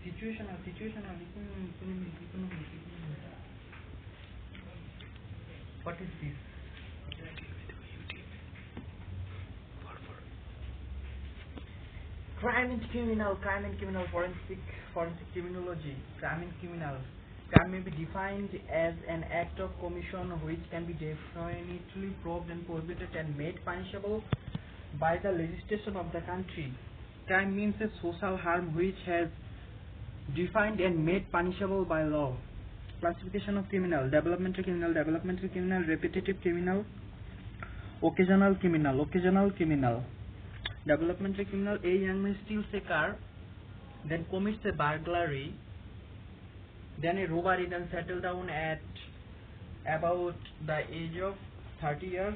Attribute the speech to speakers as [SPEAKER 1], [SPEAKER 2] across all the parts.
[SPEAKER 1] situational, situational, economic, economic, economic. What is this? Crime and criminal, crime and criminal, forensic, forensic criminology, crime and criminal. Crime may be defined as an act of commission which can be definitely proved and prohibited and made punishable by the legislation of the country. Crime means a social harm which has defined and made punishable by law. Classification of criminal, developmental criminal, developmental criminal, repetitive criminal, occasional criminal, occasional criminal. Developmental criminal, a young man steals a car, then commits a burglary, then a robbery, then settle down at about the age of 30 years.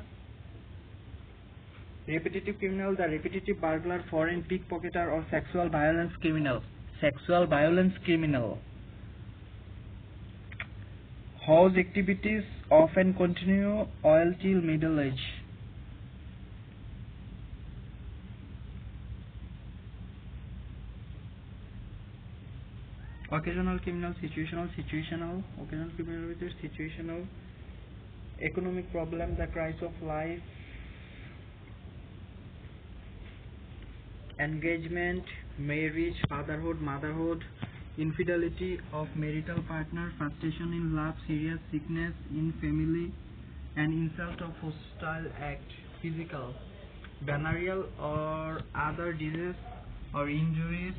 [SPEAKER 1] Repetitive criminal, the repetitive burglar, foreign pickpocketer or sexual violence criminal. Sexual violence criminal. House activities often continue all till middle age. occasional criminal situational situational occasional criminal situational economic problem the crisis of life engagement marriage fatherhood motherhood infidelity of marital partner frustration in love serious sickness in family and insult of hostile act physical venereal or other disease or injuries